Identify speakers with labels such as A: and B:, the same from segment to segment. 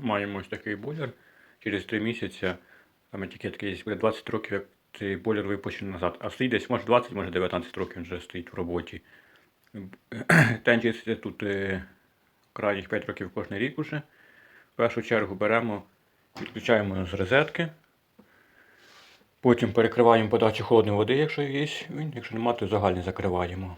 A: Маємо ось такий бойлер. Через 3 місяці, там етикетки є, буде 20 років, як цей бойлер випущений назад. А стоїть десь, може 20, може 19 років він вже стоїть в роботі. Тен чиститься тут е, крайніх 5 років кожен рік уже. В першу чергу беремо, відключаємо з розетки. Потім перекриваємо подачу холодної води, якщо є. Якщо немає, то загальний закриваємо.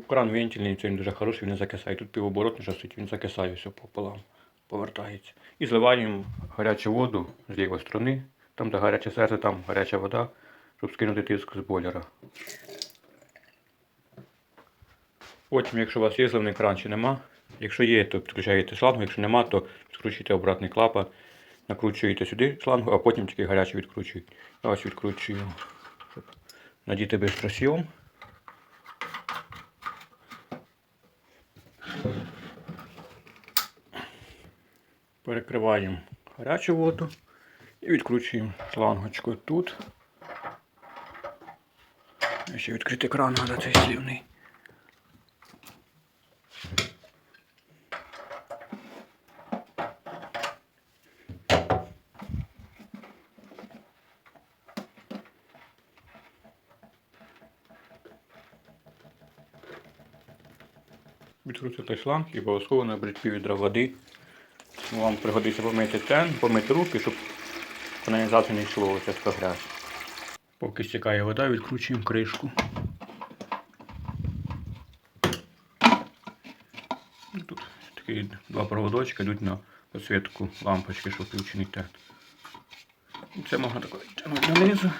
A: Кран вентильний, це він дуже хороший, він не закисає. Тут півоборотний вже він закисає все пополам, повертається. І зливаємо гарячу воду з лівої сторони, там де гаряче серце, там гаряча вода, щоб скинути тиск з бойлера. Потім, якщо у вас є зливний кран чи нема, якщо є, то підключаєте шлангу, якщо нема, то підкручуєте обратний клапан, накручуєте сюди шлангу, а потім тільки гарячу відкручуєте. Я ось відкручую, щоб надіти бистросйом. Перекриваємо гарячу воду і відкручуємо шлангочку тут. Ще відкрити кран, треба цей слівний. Відкрутити шланг і обов'язково наберіть пів відра води. Вам пригодиться помити тен, помити руки, щоб каналізацію не йшло оце грязь. Поки стікає вода, відкручуємо кришку. Тут такі два проводочки йдуть на підсвітку лампочки, щоб включений тен. Це можна так тягнути донизу.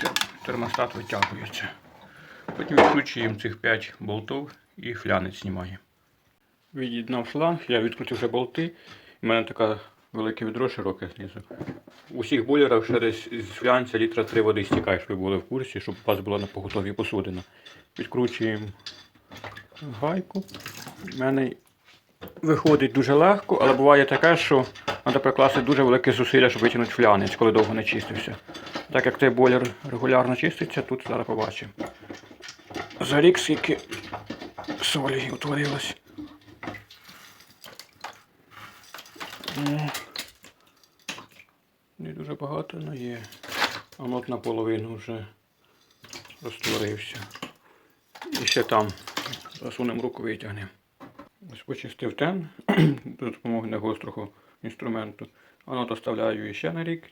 A: Тер- Термостат витягується. Потім відкручуємо цих 5 болтів і флянець знімаємо. Від'єднав шланг, я відкрутив вже болти. У мене така велике відро широке знизу. У всіх бойлерах десь флянця літра 3 води стікає, щоб ви були в курсі, щоб у вас була на поготові посудина. Відкручуємо гайку. У мене виходить дуже легко, але буває таке, що треба прикласти дуже велике зусилля, щоб витягнути флянець, коли довго не чистився. Так як цей бойлер регулярно чиститься, тут зараз побачимо. За рік скільки солі утворилось. Ну, Не дуже багато, але є. А от наполовину вже розтворився. І ще там засунемо руку витягнемо. Ось почистив тен за допомогою гострого інструменту. Воно доставляю ще на рік.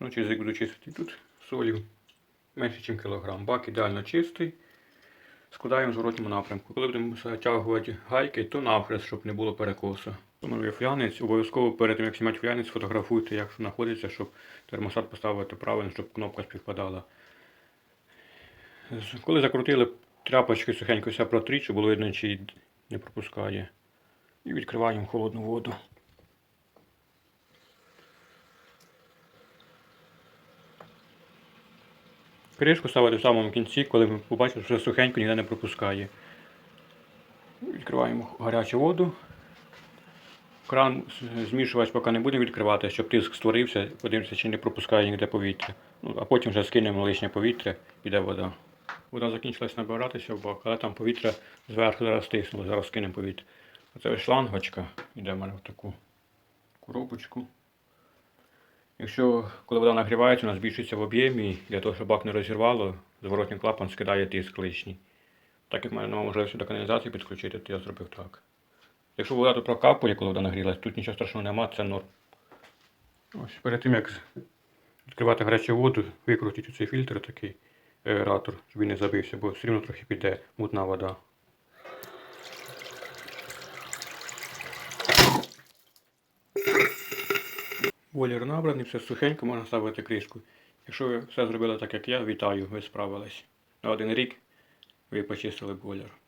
A: Ну, через рік буду чистити тут солів менше, ніж кілограм. Бак ідеально чистий. Складаємо в зворотньому напрямку. Коли будемо затягувати гайки, то навхрест, щоб не було перекосу. Встановлює флянець. Обов'язково перед тим, як знімати флянець, фотографуйте, як знаходиться, щоб термостат поставити правильно, щоб кнопка співпадала. Коли закрутили тряпочки сухенько вся протріть, щоб було видно, чи не пропускає. І відкриваємо холодну воду. Кришку ставити в самому кінці, коли ми побачимо, що сухенько ніде не пропускає. Відкриваємо гарячу воду. Кран змішувач поки не будемо відкривати, щоб тиск створився, подивимося, чи не пропускає ніде повітря. Ну, а потім вже скинемо лишнє повітря, піде вода. Вода закінчилась набиратися в бак, але там повітря зверху зараз стиснуло, зараз скинемо повітря. Оце шлангочка, йде в мене в таку коробочку. Якщо коли вода нагрівається, вона збільшується в об'ємі, для того, щоб бак не розірвало, зворотній клапан скидає тиск лишній. Так як в мене немає можливості до каналізації підключити, то я зробив так. Якщо вода тут прокапує, коли вода нагрілась, тут нічого страшного немає, це норм. Ось перед тим як відкривати гарячу воду, викрутіть цей фільтр такий аератор, щоб він не забився, бо все рівно трохи піде мутна вода. Бойлер набраний, все сухенько, можна ставити кришку. Якщо ви все зробили так, як я, вітаю, ви справились. На один рік ви почистили бойлер.